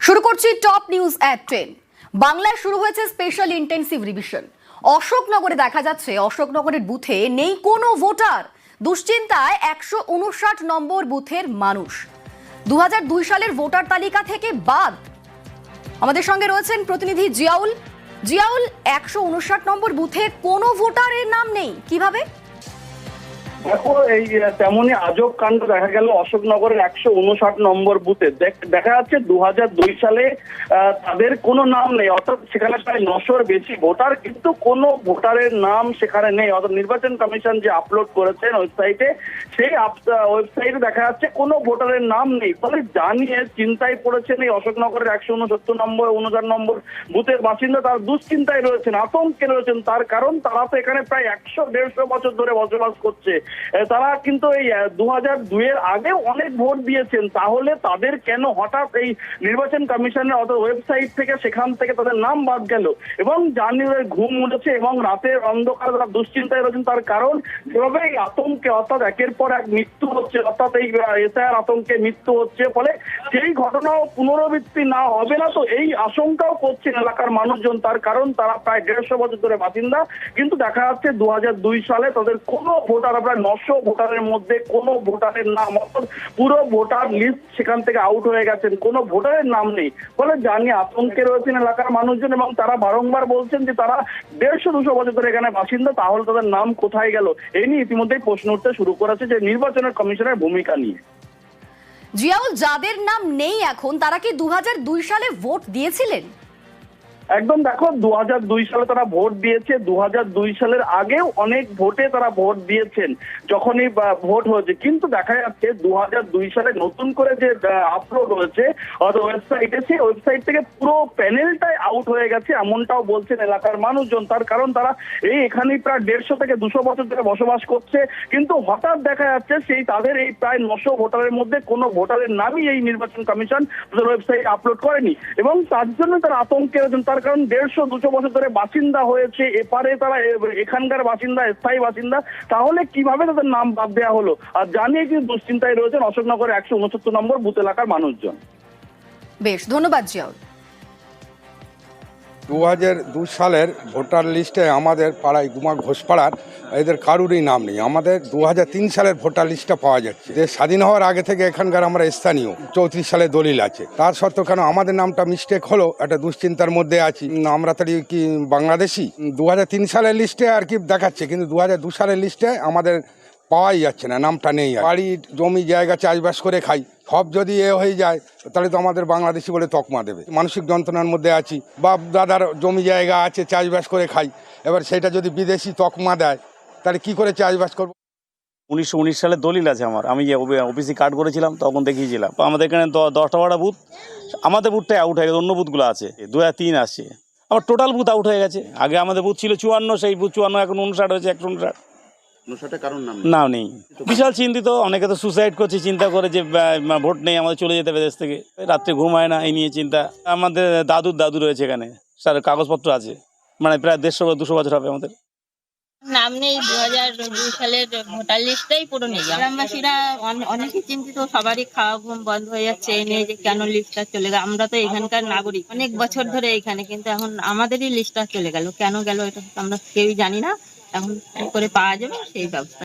শুরু করছি top news at ten. বাংলায় শুরু হয়েছে স্পেশাল ইন্টেন্সিভ রিভিশন। অশোকনগরে দেখা যাচ্ছে, অশোকনগরের বুথে নেই কোনো ভোটার। দুশ্চিন্তায় একশো উনষাট নম্বর বুথের মানুষ। দু হাজার দুই সালের ভোটার তালিকা থেকে বাদ। আমাদের সঙ্গে রয়েছেন প্রতিনিধি জিয়াউল। জিয়াউল, একশো উনষাট নম্বর বুথে কোনো ভোটারের নাম নেই। কীভাবে? দেখো, এই তেমনই আজব কাণ্ড দেখা গেল অশোকনগরের একশো উনষাট নম্বর বুথে। দেখ- যাচ্ছে দু দুই সালে তাদের কোনো নাম নেই, অর্থাৎ সেখানে প্রায় নশোর বেশি ভোটার, কিন্তু কোনো ভোটারের নাম সেখানে নেই। অর্থাৎ নির্বাচন কমিশন যে আপলোড করেছেন ওয়েবসাইটে সেই ওয়েবসাইটে দেখা যাচ্ছে কোনো ভোটারের নাম নেই। ফলে জানিয়ে চিন্তায় পড়েছেন এই অশোকনগরের একশো উনসত্তর নম্বর উনচার নম্বর বুথের বাসিন্দা। তার দুশ্চিন্তায় রয়েছেন, আতঙ্কে রয়েছেন। তার কারণ, তারা তো এখানে প্রায় একশো দেড়শো বছর ধরে বসবাস করছে। তারা কিন্তু এই দু হাজার দুইয়ের আগে অনেক ভোট দিয়েছেন। তাহলে তাদের কেন হঠাৎ এই নির্বাচন কমিশনের অত ওয়েবসাইট থেকে সেখান থেকে তাদের নাম বাদ গেল? এবং জানিয়ে ঘুম উঠেছে এবং রাতের অন্ধকার তারা দুশ্চিন্তায় রয়েছেন, তার কারণ যেভাবে এই আতঙ্কে অর্থাৎ একের পর এক মৃত্যু হচ্ছে, অর্থাৎ এই এসআইআর আতঙ্কে মৃত্যু হচ্ছে, ফলে সেই ঘটনাও পুনরাবৃত্তি না হবে না, তো এই আশঙ্কাও করছেন এলাকার মানুষজন। তার কারণ তারা প্রায় দেড়শো বছর ধরে বাসিন্দা। কিন্তু দেখা যাচ্ছে দু সালে তাদের কোনো ভোটার প্রায় নশো ভোটারের মধ্যে কোনো ভোটারের নাম অর্থাৎ পুরো ভোটার লিস্ট সেখান থেকে আউট হয়ে গেছেন। কোনো ভোটারের নাম নেই। ফলে জানি আতঙ্কে রয়েছেন এলাকার মানুষজন এবং তারা বারংবার বলছেন যে তারা দেড়শো, দুশো বছর ধরে এখানে বাসিন্দা, তাহলে তাদের নাম কোথায় গেল? এই নিয়ে ইতিমধ্যেই প্রশ্ন উঠতে শুরু করেছে যে নির্বাচনের কমিশনের ভূমিকা নিয়ে। জিয়াউল, যাদের নাম নেই এখন, তারা কি দু হাজার দুই সালে ভোট দিয়েছিলেন? একদম দেখো দু সালে তারা ভোট দিয়েছে দু সালের আগেও অনেক ভোটে তারা ভোট দিয়েছেন, যখনই ভোট হয়েছে। কিন্তু দেখা যাচ্ছে দু সালে নতুন করে যে আপলোড হয়েছে ওয়েবসাইটে সেই ওয়েবসাইট থেকে পুরো প্যানেলটাই আউট হয়ে গেছে, এমনটাও বলছেন এলাকার মানুষজন। তার কারণ তারা এই এখানেই প্রায় দেড়শো থেকে দুশো বছর ধরে বসবাস করছে। কিন্তু হঠাৎ দেখা যাচ্ছে, সেই তাদের এই প্রায় নশো ভোটারের মধ্যে কোনো ভোটারের নামই এই নির্বাচন কমিশন ওয়েবসাইট আপলোড করেনি। এবং তার জন্য তারা আতঙ্কে রয়েছেন তার কারণ দেড়শো দুশো বছর ধরে বাসিন্দা হয়েছে। এপারে তারা এখানকার বাসিন্দা, স্থায়ী বাসিন্দা। তাহলে কীভাবে তাদের নাম বাদ দেওয়া হলো? আর জানিয়ে কিন্তু দুশ্চিন্তায় রয়েছেন অশোকনগরের একশো উনসত্তর নম্বর বুথ এলাকার মানুষজন। বেশ, ধন্যবাদ জিয়াউল। দু হাজার দু সালের ভোটার লিস্টে আমাদের পাড়ায় গুমা ঘোষপাড়ার এদের কারুরই নাম নেই। আমাদের দু তিন সালের ভোটার লিস্টটা পাওয়া যাচ্ছে। যে স্বাধীন হওয়ার আগে থেকে এখানকার আমরা স্থানীয়, চৌত্রিশ সালে দলিল আছে। তার সত্ত্বেও কেন আমাদের নামটা মিস্টেক হলো? একটা দুশ্চিন্তার মধ্যে আছি। আমরা তাহলে কি বাংলাদেশি? দু হাজার তিন সালের লিস্টে আর কি দেখাচ্ছে, কিন্তু দু সালের লিস্টে আমাদের পাওয়াই যাচ্ছে না, নামটা নেই। বাড়ি, জমি, জায়গা চাষবাস করে খাই। সব যদি এ হয়ে যায়, তাহলে তো আমাদের বাংলাদেশি বলে তকমা দেবে। মানসিক যন্ত্রণার মধ্যে আছি। বাপ, দাদার জমি, জায়গা আছে, চাষবাস করে খাই। এবার সেটা যদি বিদেশি তকমা দেয়, তাহলে কি করে চাষবাস করব? উনিশশো উনিশ সালে দলিল আছে আমার। আমি যে অফিসি কার্ড করেছিলাম, তখন দেখিয়েছিলাম। আমাদের এখানে দশটা বারোটা বুথ। আমাদের বুথটাই আউট হয়ে গেছে, অন্য বুথগুলো আছে। দু হাজার তিন আসছে। আবার টোটাল বুথ আউট হয়ে গেছে। আগে আমাদের বুথ ছিল চুয়ান্ন, সেই বুথ চুয়ান্ন এখন উনষাট হয়েছে, একশো উনষাট। কারণ নাম নেই? বিশাল চিন্তিত অনেকে তো সুসাইড করছে চিন্তা করে যে ভোট নেই আমাদের চলে যেতে হবে দেশ থেকে। রাত্রে ঘুম হয় না এই নিয়ে চিন্তা। আমাদের দাদুর দাদু রয়েছে এখানে স্যার কাগজপত্র আছে। মানে প্রায় দেড়শো বা দুশো বছর হবে আমাদের। নাম নেই দু হাজার দুই সালের ভোটার লিস্টটাই পুরো নেই। গ্রামবাসীরা অনেকে চিন্তিত সবারই খাওয়া ঘুম বন্ধ হয়ে যাচ্ছে এই নিয়ে যে কেন লিস্টটা চলে গেল। আমরা তো এখানকার নাগরিক অনেক বছর ধরে এখানে কিন্তু এখন আমাদেরই লিস্টটা চলে গেল। কেন গেল এটা আমরা কেউই জানি না। এখন করে পাওয়া যাবে সেই ব্যবস্থা